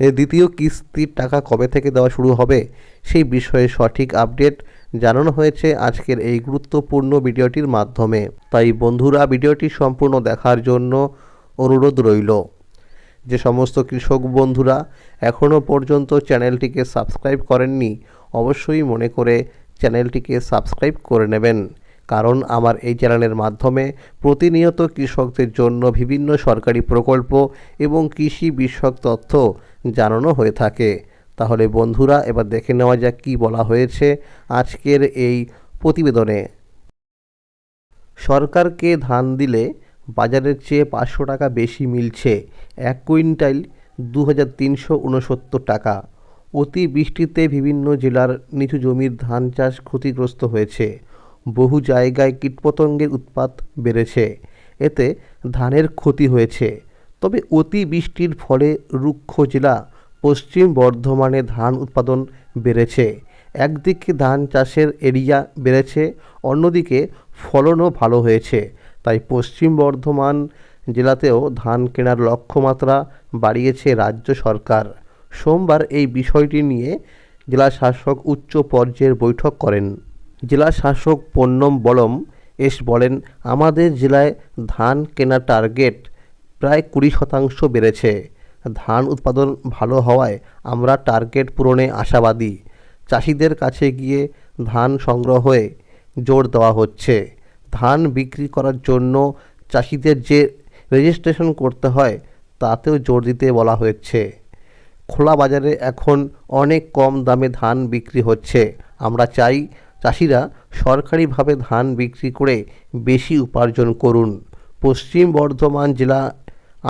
দ্বিতীয় কিস্তির টাকা কবে থেকে দেওয়া শুরু হবে? সেই বিষয়ে সঠিক আপডেট জানানো হয়েছে আজকের এই গুরুত্বপূর্ণ ভিডিওটির মাধ্যমে। তাই বন্ধুরা, ভিডিওটি সম্পূর্ণ দেখার জন্য অনুরোধ রইল। যে সমস্ত কৃষক বন্ধুরা এখনও পর্যন্ত চ্যানেলটিকে সাবস্ক্রাইব করেননি, অবশ্যই মনে করে চ্যানেলটিকে সাবস্ক্রাইব করে নেবেন। কারণ আমার এই চ্যানেলের মাধ্যমে প্রতিনিয়ত কৃষকদের জন্য বিভিন্ন সরকারি প্রকল্প এবং কৃষি বিষয়ক তথ্য জানানো হয়ে থাকে। তাহলে বন্ধুরা, এবার দেখে নেওয়া যাক কী বলা হয়েছে আজকের এই প্রতিবেদনে। সরকারকে ধান দিলে বাজারের চেয়ে পাঁচশো টাকা বেশি মিলছে। এক কুইন্টাল দু হাজার তিনশো উনসত্তর টাকা। অতি বৃষ্টিতে বিভিন্ন জেলার নিচু জমির ধান চাষ ক্ষতিগ্রস্ত হয়েছে। বহু জায়গায় কীটপতঙ্গের উৎপাত বেড়েছে। এতে ধানের ক্ষতি হয়েছে। তবে অতি বৃষ্টির ফলে রুক্ষ জেলা পশ্চিম বর্ধমানে ধান উৎপাদন বেড়েছে। একদিকে ধান চাষের এরিয়া বেড়েছে, অন্যদিকে ফলনও ভালো হয়েছে। তাই পশ্চিম বর্ধমান জেলাতেও ধান কেনার লক্ষ্যমাত্রা বাড়িয়েছে রাজ্য সরকার। সোমবার এই বিষয়টি নিয়ে জেলা শাসক উচ্চ পর্যায়ের বৈঠক করেন। জেলা শাসক পন্নম বলম এস বলেন, আমাদের জেলায় ধান কেনার টার্গেট প্রায় কুড়ি শতাংশ বেড়েছে। ধান উৎপাদন ভালো হওয়ায় আমরা টার্গেট পূরণে আশাবাদী। চাষিদের কাছে গিয়ে ধান সংগ্রহে জোর দেওয়া হচ্ছে। ধান বিক্রি করার জন্য চাষিদের যে রেজিস্ট্রেশন করতে হয়, তাতেও জোর দিতে বলা হয়েছে। খোলা বাজারে এখন অনেক কম দামে ধান বিক্রি হচ্ছে। আমরা চাই চাষিরা সরকারিভাবে ধান বিক্রি করে বেশি উপার্জন করুন। পশ্চিম বর্ধমান জেলা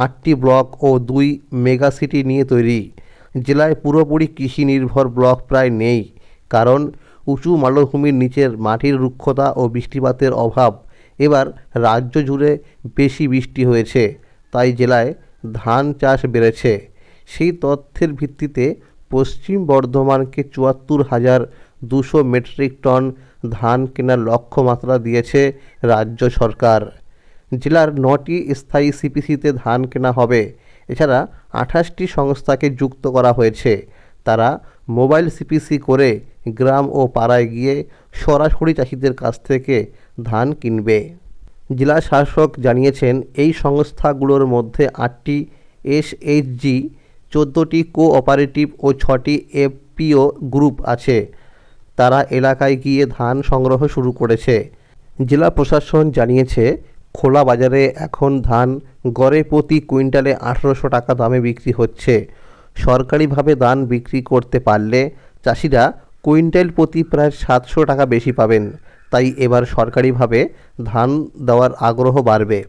আটটি ব্লক ও দুই মেগা সিটি নিয়ে তৈরি। জেলায় পুরোপুরি কৃষি নির্ভর ব্লক প্রায় নেই, কারণ উঁচু মালভূমির নিচের মাটির রুক্ষতা ও বৃষ্টিপাতের অভাব। এবার রাজ্য জুড়ে বেশি বৃষ্টি হয়েছে, তাই জেলায় ধান চাষ বেড়েছে। সেই তথ্যের ভিত্তিতে পশ্চিম বর্ধমানকে চুয়াত্তর হাজার দুশো মেট্রিক টন ধান কেনার লক্ষ্যমাত্রা দিয়েছে রাজ্য সরকার। জেলার নটি স্থায়ী সিপিসিতে ধান কেনা হবে। এছাড়া আঠাশটি সংস্থাকে যুক্ত করা হয়েছে। তারা মোবাইল সিপিসি করে গ্রাম ও পাড়ায় গিয়ে সরাসরি চাষিদের কাছ থেকে ধান কিনবে। জেলা শাসক জানিয়েছেন, এই সংস্থাগুলোর মধ্যে আটটি এসএইচজি চোদ্দোটি কোঅপারেটিভ ও ছটি এফপিও গ্রুপ আছে। তারা এলাকায় গিয়ে ধান সংগ্রহ শুরু করেছে। জেলা প্রশাসন জানিয়েছে, খোলা বাজারে এখন ধান গড়ে প্রতি কুইন্টালে আঠেরোশো টাকা দামে বিক্রি হচ্ছে। সরকারিভাবে ধান বিক্রি করতে পারলে চাষিরা কুইন্টাল প্রতি প্রায় সাতশো টাকা বেশি পাবেন। তাই এবার সরকারিভাবে ধান দেওয়ার আগ্রহ বাড়বে।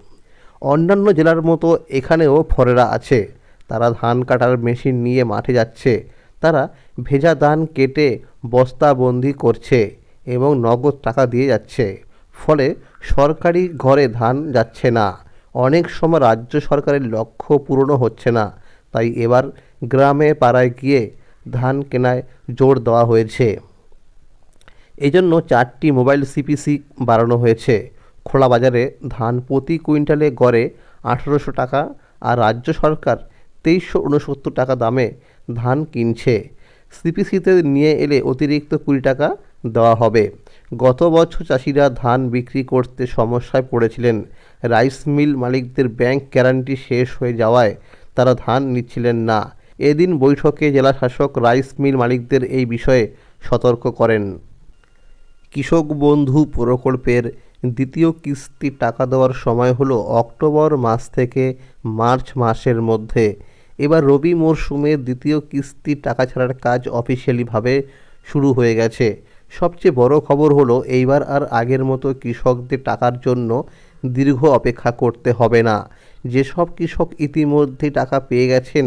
অন্যান্য জেলার মতো এখানেও ফরেরা আছে। তারা ধান কাটার মেশিন নিয়ে মাঠে যাচ্ছে। তারা ভেজা ধান কেটে বস্তাবন্দি করছে এবং নগদ টাকা দিয়ে যাচ্ছে। ফলে সরকারি ঘরে ধান যাচ্ছে না। অনেক সময় রাজ্য সরকারের লক্ষ্য পূরণও হচ্ছে না। তাই এবার গ্রামে পাড়ায় গিয়ে ধান কেনায় জোর দেওয়া হয়েছে। এই জন্য চারটি মোবাইল সিপিসি বাড়ানো হয়েছে। খোলা বাজারে ধান প্রতি কুইন্টালে গড়ে আঠেরোশো টাকা আর রাজ্য সরকার তেইশশো উনসত্তর টাকা দামে ধান কিনছে। সিপিসিতে নিয়ে এলে অতিরিক্ত কুড়ি টাকা দেওয়া হবে। গত বছর চাষিরা ধান বিক্রি করতে সমস্যায় পড়েছিলেন। রাইস মিল মালিকদের ব্যাংক গ্যারান্টি শেষ হয়ে যাওয়ায় তারা ধান নিচ্ছিলেন না। এদিন বৈঠকে জেলা শাসক রাইস মিল মালিকদের এই বিষয়ে সতর্ক করেন। কৃষক বন্ধু প্রকল্পের দ্বিতীয় কিস্তি টাকা দেওয়ার সময় হলো অক্টোবর মাস থেকে মার্চ মাসের মধ্যে। এবার রবি মরশুমে দ্বিতীয় কিস্তি টাকা ছাড়ার কাজ অফিসিয়ালিভাবে শুরু হয়ে গেছে। সবচেয়ে বড় খবর হলো, এইবার আর আগের মতো কৃষকদের টাকার জন্য দীর্ঘ অপেক্ষা করতে হবে না। যেসব কৃষক ইতিমধ্যে টাকা পেয়ে গেছেন,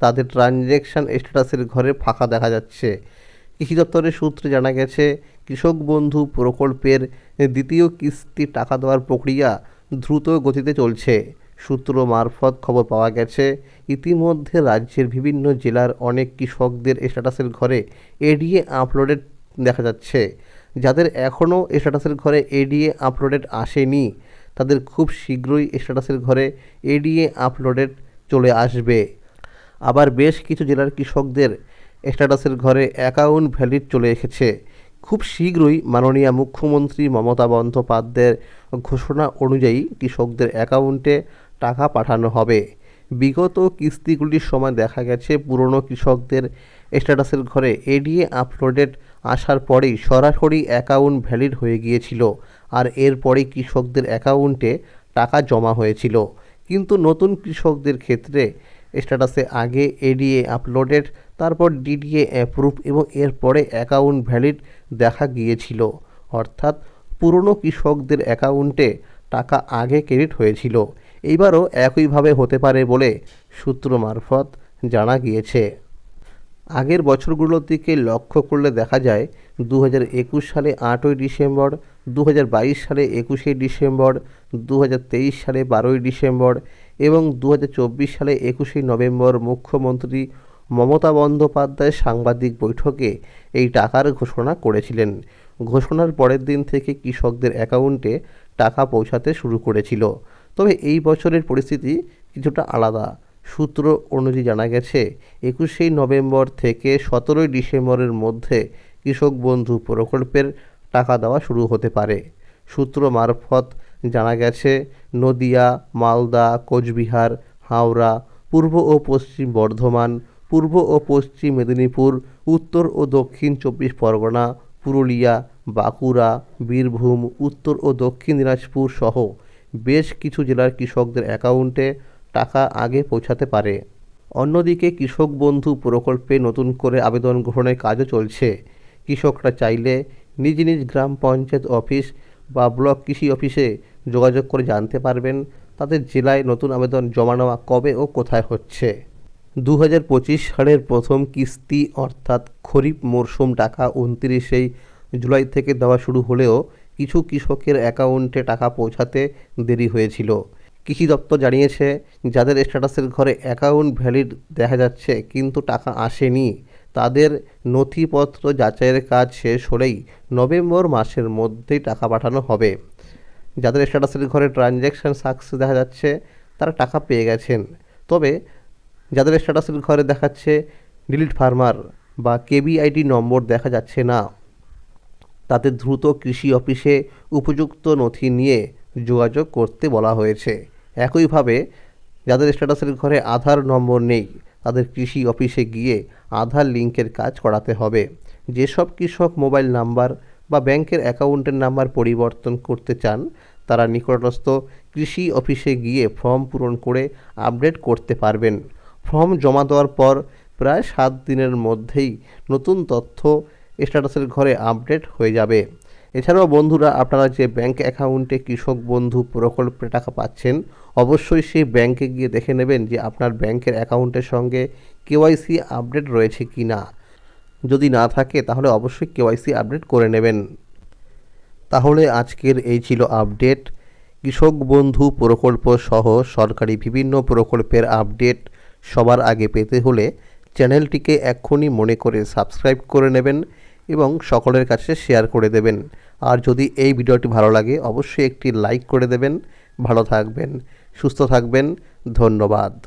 তাদের ট্রানজ্যাকশান স্ট্যাটাসের ঘরে ফাঁকা দেখা যাচ্ছে। কৃষি দপ্তরের সূত্রে জানা গেছে, কৃষক বন্ধু প্রকল্পের দ্বিতীয় কিস্তি টাকা দেওয়ার প্রক্রিয়া দ্রুত গতিতে চলছে। সূত্র মারফত খবর পাওয়া গেছে, ইতিমধ্যে রাজ্যের বিভিন্ন জেলার অনেক কৃষকদের স্ট্যাটাসের ঘরে এডিএ আপলোডেড দেখা যাচ্ছে। যাদের এখনও স্ট্যাটাসের ঘরে এডিএ আপলোডেড আসেনি, তাদের খুব শীঘ্রই স্ট্যাটাসের ঘরে এডিএ আপলোডেড চলে আসবে। আবার বেশ কিছু জেলার কৃষকদের স্ট্যাটাসের ঘরে অ্যাকাউন্ট ভ্যালিড চলে এসেছে। খুব শীঘ্রই মাননীয় মুখ্যমন্ত্রী মমতা বন্দ্যোপাধ্যায়ের ঘোষণা অনুযায়ী কৃষকদের অ্যাকাউন্টে টাকা পাঠানো হবে। বিগত কিস্তিগুলির সময় দেখা গেছে, পুরনো কৃষকদের স্ট্যাটাসের ঘরে এডিএ আপলোডেড আসার পরেই সরাসরি অ্যাকাউন্ট ভ্যালিড হয়ে গিয়েছিল আর এরপরেই কৃষকদের অ্যাকাউন্টে টাকা জমা হয়েছিল। কিন্তু নতুন কৃষকদের ক্ষেত্রে স্ট্যাটাসে আগে এডিএ আপলোডেড, তারপর ডিডিএ অ্যাপ্রুভ এবং এরপরে অ্যাকাউন্ট ভ্যালিড দেখা গিয়েছিল। অর্থাৎ পুরনো কৃষকদের অ্যাকাউন্টে টাকা আগে ক্রেডিট হয়েছিল। এইবারও একইভাবে হতে পারে বলে সূত্র মারফত জানা গিয়েছে। আগের বছরগুলোর দিকে লক্ষ্য করলে দেখা যায় দু হাজার একুশ সালে আটই ডিসেম্বর দু হাজার বাইশ সালে একুশে ডিসেম্বর দু হাজার তেইশ সালে বারোই ডিসেম্বর এবং দু হাজার চব্বিশ সালে একুশে নভেম্বর মুখ্যমন্ত্রী মমতা বন্দ্যোপাধ্যায় সাংবাদিক বৈঠকে এই টাকার ঘোষণা করেছিলেন। ঘোষণার পরের দিন থেকে কৃষকদের অ্যাকাউন্টে টাকা পৌঁছাতে শুরু করেছিল। তবে এই বছরের পরিস্থিতি কিছুটা আলাদা। সূত্র অনুযায়ী জানা গেছে, একুশেই নভেম্বর থেকে সতেরোই ডিসেম্বরের মধ্যে কৃষক বন্ধু প্রকল্পের টাকা দেওয়া শুরু হতে পারে। সূত্র মারফত জানা গেছে, নদিয়া, মালদা, কোচবিহার, হাওড়া, পূর্ব ও পশ্চিম বর্ধমান, পূর্ব ও পশ্চিম মেদিনীপুর, উত্তর ও দক্ষিণ চব্বিশ পরগনা, পুরুলিয়া, বাঁকুড়া, বীরভূম, উত্তর ও দক্ষিণ দিনাজপুর সহ বেশ কিছু জেলার কৃষকদের অ্যাকাউন্টে টাকা আগে পৌঁছাতে পারে। অন্যদিকে কৃষক বন্ধু প্রকল্পে নতুন করে আবেদন গ্রহণের কাজও চলছে। কৃষকরা চাইলে নিজ নিজ গ্রাম পঞ্চায়েত অফিস বা ব্লক কৃষি অফিসে যোগাযোগ করে জানতে পারবেন তাদের জেলায় নতুন আবেদন জমা নেওয়া কবে ও কোথায় হচ্ছে। দু হাজার পঁচিশ সালের প্রথম কিস্তি অর্থাৎ খরিফ মরশুম টাকা উনত্রিশেই জুলাই থেকে দেওয়া শুরু হলেও কিছু কৃষকের অ্যাকাউন্টে টাকা পৌঁছাতে দেরি হয়েছিল। কৃষি দপ্তর জানিয়েছে, যাদের স্ট্যাটাসের ঘরে অ্যাকাউন্ট ভ্যালিড দেখা যাচ্ছে কিন্তু টাকা আসেনি, তাদের নথিপত্র যাচাইয়ের কাজ শেষ হলেই নভেম্বর মাসের মধ্যেই টাকা পাঠানো হবে। যাদের স্ট্যাটাসের ঘরে ট্রানজ্যাকশান সাকসেস দেখা যাচ্ছে, তারা টাকা পেয়ে গেছেন। তবে যাদের স্ট্যাটাসের ঘরে দেখাচ্ছে ডিলিট ফার্মার বা কেবিআইডি নম্বর দেখা যাচ্ছে না। তাদের দ্রুত কৃষি অফিসে উপযুক্ত নথি নিয়ে যোগাযোগ করতে বলা হয়েছে। একইভাবে, যাদের স্ট্যাটাসের ঘরে আধার নম্বর নেই, তাদের কৃষি অফিসে গিয়ে আধার লিঙ্কের কাজ করাতে হবে। যেসব কৃষক মোবাইল নাম্বার বা ব্যাংকের অ্যাকাউন্টের নাম্বার পরিবর্তন করতে চান, তারা নিকটস্থ কৃষি অফিসে গিয়ে ফর্ম পূরণ করে আপডেট করতে পারবেন। ফর্ম জমা দেওয়ার পর প্রায় সাত দিনের মধ্যেই নতুন তথ্য স্ট্যাটাসের ঘরে আপডেট হয়ে যাবে। এছাড়াও বন্ধুরা, আপনারা যে ব্যাংক অ্যাকাউন্টে কৃষক বন্ধু প্রকল্পে টাকা পাচ্ছেন, অবশ্যই সেই ব্যাংকে গিয়ে দেখে নেবেন যে আপনার ব্যাংকের অ্যাকাউন্টের সঙ্গে কেওয়াইসি আপডেট রয়েছে কি না যদি না থাকে, তাহলে অবশ্যই কেওয়াইসি আপডেট করে নেবেন। তাহলে আজকের এই ছিল আপডেট। কৃষক বন্ধু প্রকল্প সহ সরকারি বিভিন্ন প্রকল্পের আপডেট সবার আগে পেতে হলে চ্যানেলটিকে এক্ষুনি মনে করে সাবস্ক্রাইব করে নেবেন। এবং সকলের কাছে শেয়ার করে দেবেন। আর যদি এই ভিডিওটি ভালো লাগে, অবশ্যই একটি লাইক করে দেবেন। ভালো থাকবেন, সুস্থ থাকবেন। ধন্যবাদ।